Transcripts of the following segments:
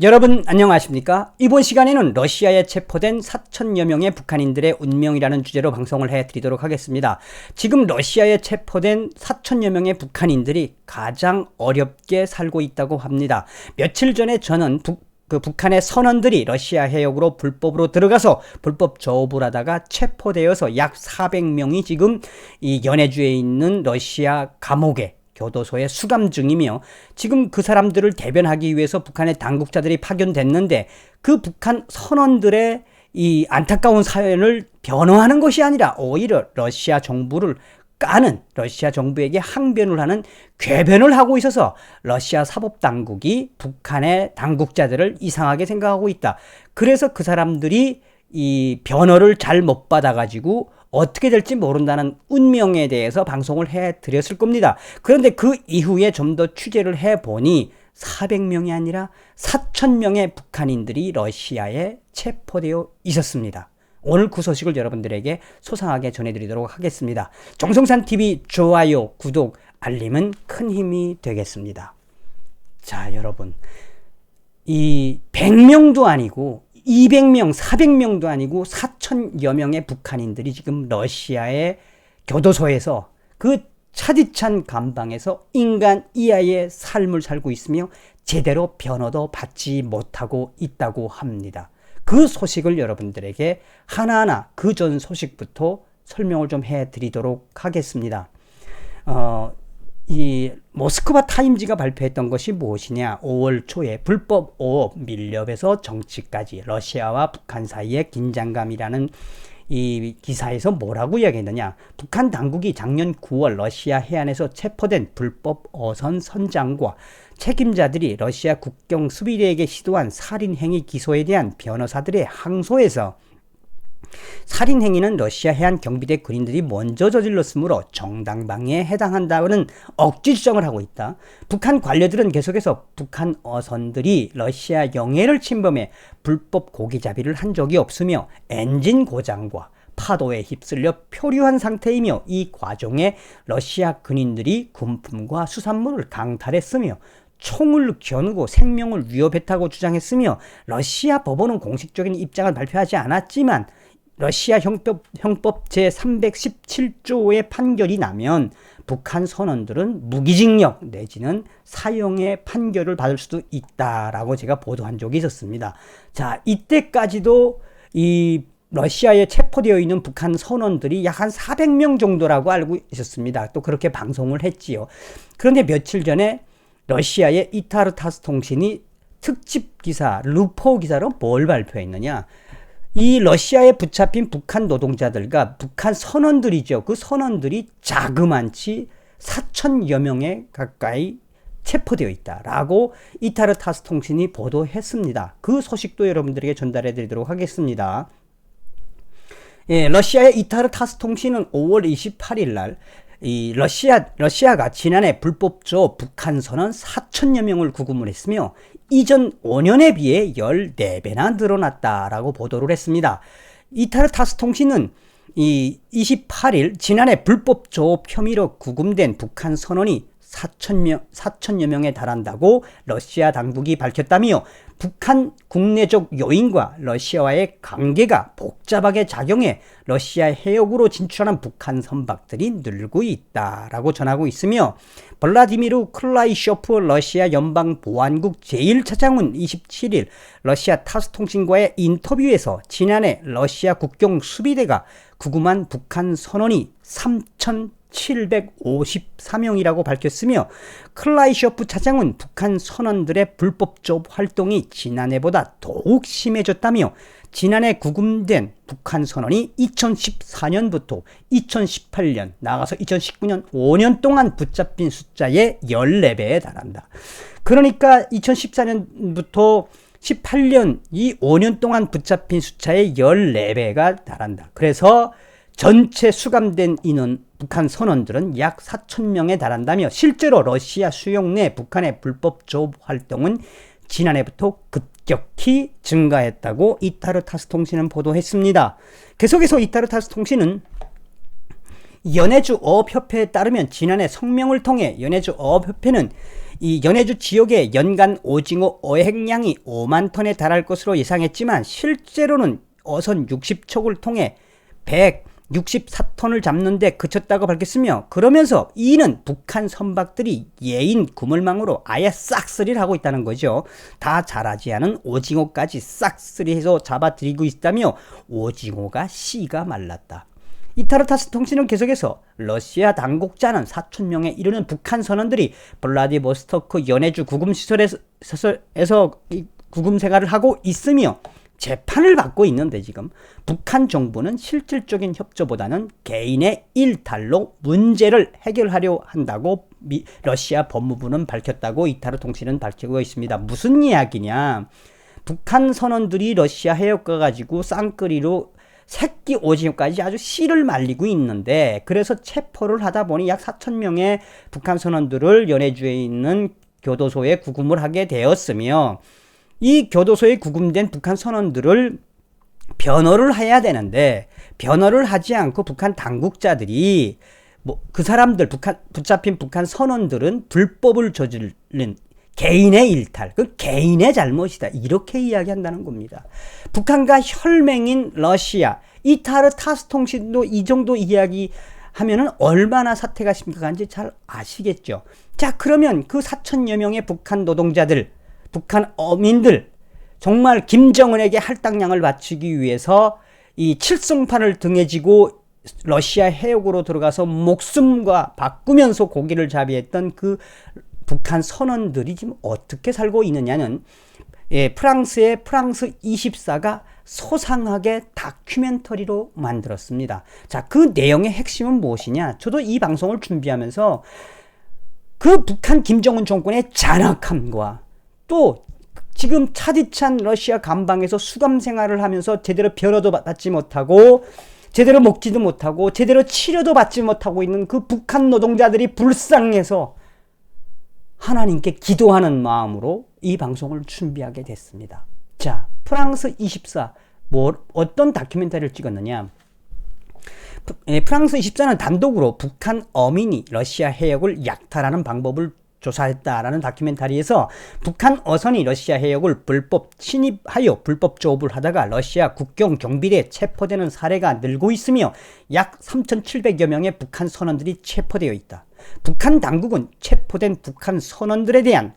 여러분 안녕하십니까? 이번 시간에는 러시아에 체포된 4천여 명의 북한인들의 운명이라는 주제로 방송을 해드리도록 하겠습니다. 지금 러시아에 체포된 4천여 명의 북한인들이 가장 어렵게 살고 있다고 합니다. 며칠 전에 저는 북, 그 북한의 선원들이 러시아 해역으로 불법으로 들어가서 불법 조업을 하다가 체포되어서 약 400명이 지금 이 연해주에 있는 러시아 감옥에 교도소에 수감 중이며 지금 그 사람들을 대변하기 위해서 북한의 당국자들이 파견됐는데 그 북한 선원들의 이 안타까운 사연을 변호하는 것이 아니라 오히려 러시아 정부를 까는 러시아 정부에게 항변을 하는 궤변을 하고 있어서 러시아 사법 당국이 북한의 당국자들을 이상하게 생각하고 있다. 그래서 그 사람들이 이 변호를 잘 못 받아가지고 어떻게 될지 모른다는 운명에 대해서 방송을 해 드렸을 겁니다. 그런데 그 이후에 좀 더 취재를 해 보니 400명이 아니라 4,000명의 북한인들이 러시아에 체포되어 있었습니다. 오늘 그 소식을 여러분들에게 소상하게 전해드리도록 하겠습니다. 정성산 TV 좋아요, 구독, 알림은 큰 힘이 되겠습니다. 자, 여러분. 이 100명도 아니고 200명, 400명도 아니고 4천여 명의 북한인들이 지금 러시아의 교도소에서 그 차디찬 감방에서 인간 이하의 삶을 살고 있으며 제대로 변호도 받지 못하고 있다고 합니다. 그 소식을 여러분들에게 하나하나 그 전 소식부터 설명을 좀 해드리도록 하겠습니다. 어, 이 모스크바 타임즈가 발표했던 것이 무엇이냐? 5월 초에 불법 오업 밀렵에서 정치까지 러시아와 북한 사이의 긴장감이라는 이 기사에서 뭐라고 이야기했느냐? 북한 당국이 작년 9월 러시아 해안에서 체포된 불법 어선 선장과 책임자들이 러시아 국경 수비대에게 시도한 살인 행위 기소에 대한 변호사들의 항소에서 살인 행위는 러시아 해안 경비대 군인들이 먼저 저질렀으므로 정당방위에 해당한다는 억지 주장을 하고 있다. 북한 관료들은 계속해서 북한 어선들이 러시아 영해를 침범해 불법 고기잡이를 한 적이 없으며 엔진 고장과 파도에 휩쓸려 표류한 상태이며 이 과정에 러시아 군인들이 군품과 수산물을 강탈했으며 총을 겨누고 생명을 위협했다고 주장했으며 러시아 법원은 공식적인 입장을 발표하지 않았지만 러시아 형법, 형법 제317조의 판결이 나면 북한 선원들은 무기징역 내지는 사형의 판결을 받을 수도 있다라고 제가 보도한 적이 있었습니다. 자, 이때까지도 이 러시아에 체포되어 있는 북한 선원들이 약 한 400명 정도라고 알고 있었습니다. 또 그렇게 방송을 했지요. 그런데 며칠 전에 러시아의 이타르타스 통신이 특집 기사, 루포 기사로 뭘 발표했느냐? 이 러시아에 붙잡힌 북한 노동자들과 북한 선원들이죠. 그 선원들이 자그만치 4천여 명에 가까이 체포되어 있다라고 이타르 타스 통신이 보도했습니다. 그 소식도 여러분들에게 전달해 드리도록 하겠습니다. 예, 러시아의 이타르 타스 통신은 5월 28일 날 이 러시아 러시아가 지난해 불법조 북한 선원 4천여 명을 구금을 했으며 이전 5년에 비해 14배나 늘어났다라고 보도를 했습니다. 이타르 타스 통신은 이 28일 지난해 불법 조업 혐의로 구금된 북한 선원이 4천여, 4천여 명에 달한다고 러시아 당국이 밝혔다며 북한 국내적 요인과 러시아와의 관계가 복잡하게 작용해 러시아 해역으로 진출하는 북한 선박들이 늘고 있다라고 전하고 있으며 블라디미르 클라이쇼프 러시아 연방 보안국 제1차장은 27일 러시아 타스 통신과의 인터뷰에서 지난해 러시아 국경 수비대가 구금한 북한 선원이 3 천 754명이라고 밝혔으며 클라이셔프 차장은 북한 선원들의 불법 조업 활동이 지난해보다 더욱 심해졌다며 지난해 구금된 북한 선원이 2014년부터 2018년 나가서 2019년 5년 동안 붙잡힌 숫자의 14배에 달한다. 그러니까 2014년부터 18년 이 5년 동안 붙잡힌 숫자의 14배가 달한다. 그래서 전체 수감된 인원 북한 선원들은 약 4천 명에 달한다며 실제로 러시아 수용 내 북한의 불법 조업 활동은 지난해부터 급격히 증가했다고 이타르 타스 통신은 보도했습니다. 계속해서 이타르 타스 통신은 연해주 어업협회에 따르면 지난해 성명을 통해 연해주 어업협회는 이 연해주 지역의 연간 오징어 어획량이 5만 톤에 달할 것으로 예상했지만 실제로는 어선 60척을 통해 164톤을 잡는데 그쳤다고 밝혔으며 그러면서 이는 북한 선박들이 예인 구물망으로 아예 싹쓸이를 하고 있다는 거죠. 다 자라지 않은 오징어까지 싹쓸이해서 잡아들이고 있다며 오징어가 씨가 말랐다. 이타르타스 통신은 계속해서 러시아 당국자는 4천 명에 이르는 북한 선원들이 블라디보스토크 연해주 구금 시설에서 구금 생활을 하고 있으며 재판을 받고 있는데 지금 북한 정부는 실질적인 협조보다는 개인의 일탈로 문제를 해결하려 한다고 미, 러시아 법무부는 밝혔다고 이타르 통신은 밝히고 있습니다. 무슨 이야기냐? 북한 선원들이 러시아 해역가 가지고 쌍끌이로 새끼 오징어까지 아주 씨를 말리고 있는데 그래서 체포를 하다 보니 약 4천 명의 북한 선원들을 연해주에 있는 교도소에 구금을 하게 되었으며 이 교도소에 구금된 북한 선원들을 변호를 해야 되는데 변호를 하지 않고 북한 당국자들이 뭐 그 사람들 북한 붙잡힌 북한 선원들은 불법을 저지른 개인의 일탈, 그 개인의 잘못이다. 이렇게 이야기한다는 겁니다. 북한과 혈맹인 러시아, 이타르 타스 통신도 이 정도 이야기 하면은 얼마나 사태가 심각한지 잘 아시겠죠. 자, 그러면 그 4천여 명의 북한 노동자들, 북한 어민들, 정말 김정은에게 할당량을 바치기 위해서 이 칠성판을 등에 지고 러시아 해역으로 들어가서 목숨과 바꾸면서 고기를 자비했던 그 북한 선원들이 지금 어떻게 살고 있느냐는 예, 프랑스의 프랑스 24가 소상하게 다큐멘터리로 만들었습니다. 자, 그 내용의 핵심은 무엇이냐? 저도 이 방송을 준비하면서 그 북한 김정은 정권의 잔악함과 또 지금 차디찬 러시아 감방에서 수감 생활을 하면서 제대로 변호도 받지 못하고 제대로 먹지도 못하고 제대로 치료도 받지 못하고 있는 그 북한 노동자들이 불쌍해서 하나님께 기도하는 마음으로 이 방송을 준비하게 됐습니다. 자, 프랑스 24, 뭐, 어떤 다큐멘터리를 찍었느냐. 예, 프랑스 24는 단독으로 북한 어민이 러시아 해역을 약탈하는 방법을 조사했다라는 다큐멘터리에서 북한 어선이 러시아 해역을 불법 침입하여 불법 조업을 하다가 러시아 국경 경비대에 체포되는 사례가 늘고 있으며 약 3,700여 명의 북한 선원들이 체포되어 있다. 북한 당국은 체포된 북한 선원들에 대한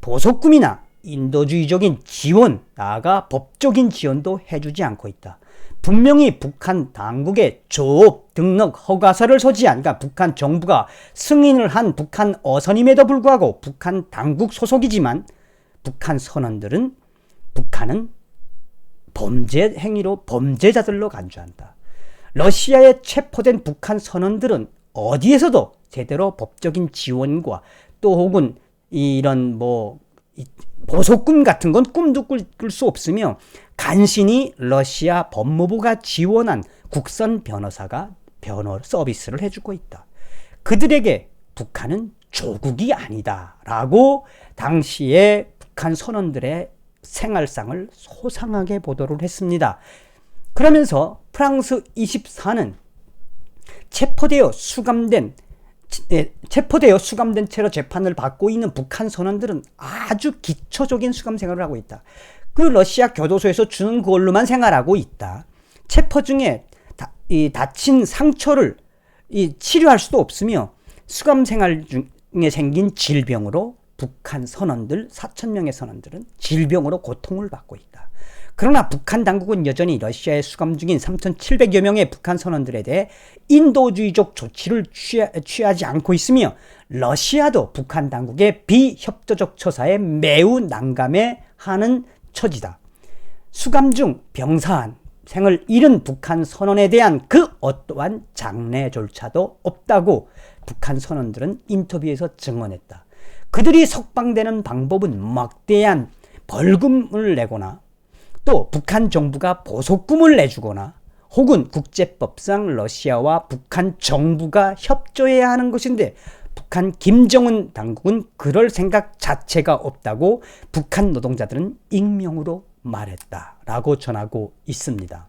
보석금이나 인도주의적인 지원, 나아가 법적인 지원도 해주지 않고 있다. 분명히 북한 당국의 조업 등록 허가서를 소지한 그러니까 북한 정부가 승인을 한 북한 어선임에도 불구하고 북한 당국 소속이지만 북한 선원들은 북한은 범죄 행위로 범죄자들로 간주한다. 러시아에 체포된 북한 선원들은 어디에서도 제대로 법적인 지원과 또 혹은 이런 뭐 보석금 같은 건 꿈도 꿀 수 없으며 간신히 러시아 법무부가 지원한 국선 변호사가 변호 서비스를 해주고 있다. 그들에게 북한은 조국이 아니다라고 당시에 북한 선원들의 생활상을 소상하게 보도를 했습니다. 그러면서 프랑스 24는 체포되어 수감된 예, 체포되어 수감된 채로 재판을 받고 있는 북한 선원들은 아주 기초적인 수감 생활을 하고 있다. 그 러시아 교도소에서 주는 그걸로만 생활하고 있다. 체포 중에 다, 이 다친 상처를 이 치료할 수도 없으며 수감 생활 중에 생긴 질병으로 북한 선원들 4천 명의 선원들은 질병으로 고통을 받고 있다. 그러나 북한 당국은 여전히 러시아에 수감 중인 3,700여 명의 북한 선원들에 대해 인도주의적 조치를 취하, 취하 지 않고 있으며 러시아도 북한 당국의 비협조적 처사에 매우 난감해 하는 처지다. 수감 중 병사한 생을 잃은 북한 선원에 대한 그 어떠한 장례조차도 없다고 북한 선원들은 인터뷰에서 증언했다. 그들이 석방되는 방법은 막대한 벌금을 내거나 또 북한 정부가 보석금을 내주거나 혹은 국제법상 러시아와 북한 정부가 협조해야 하는 것인데 북한 김정은 당국은 그럴 생각 자체가 없다고 북한 노동자들은 익명으로 말했다라고 전하고 있습니다.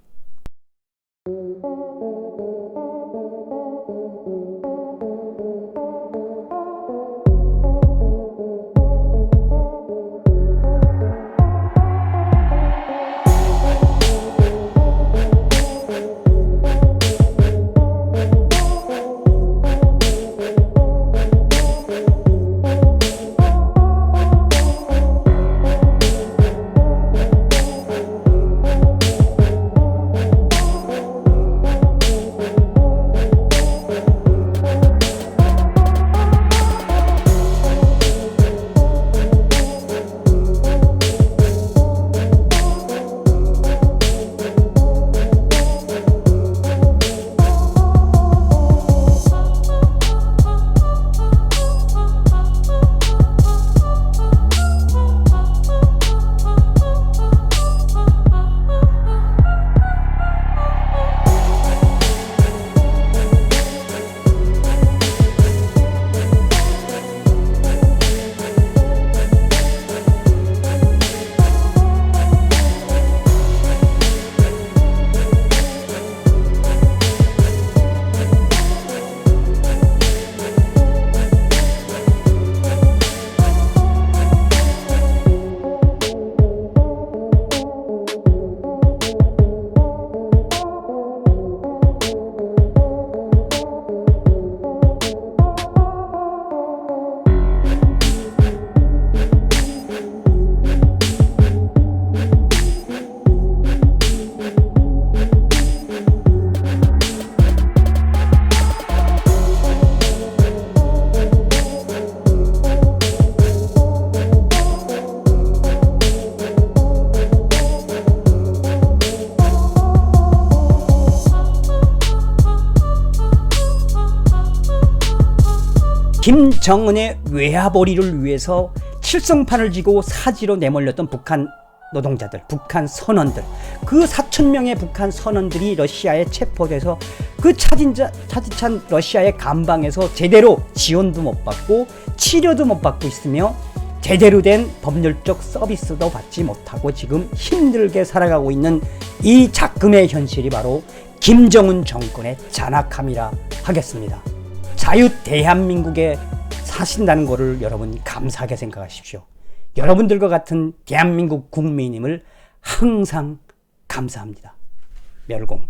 정은의 외화벌이를 위해서 칠성판을 지고 사지로 내몰렸던 북한 노동자들, 북한 선원들, 그 4천 명의 북한 선원들이 러시아에 체포돼서 그 차진자, 차디찬 러시아의 감방에서 제대로 지원도 못 받고 치료도 못 받고 있으며 제대로 된 법률적 서비스도 받지 못하고 지금 힘들게 살아가고 있는 이 작금의 현실이 바로 김정은 정권의 잔악함이라 하겠습니다. 자유 대한민국에 사신다는 것을 여러분 감사하게 생각하십시오. 여러분들과 같은 대한민국 국민임을 항상 감사합니다. 멸공.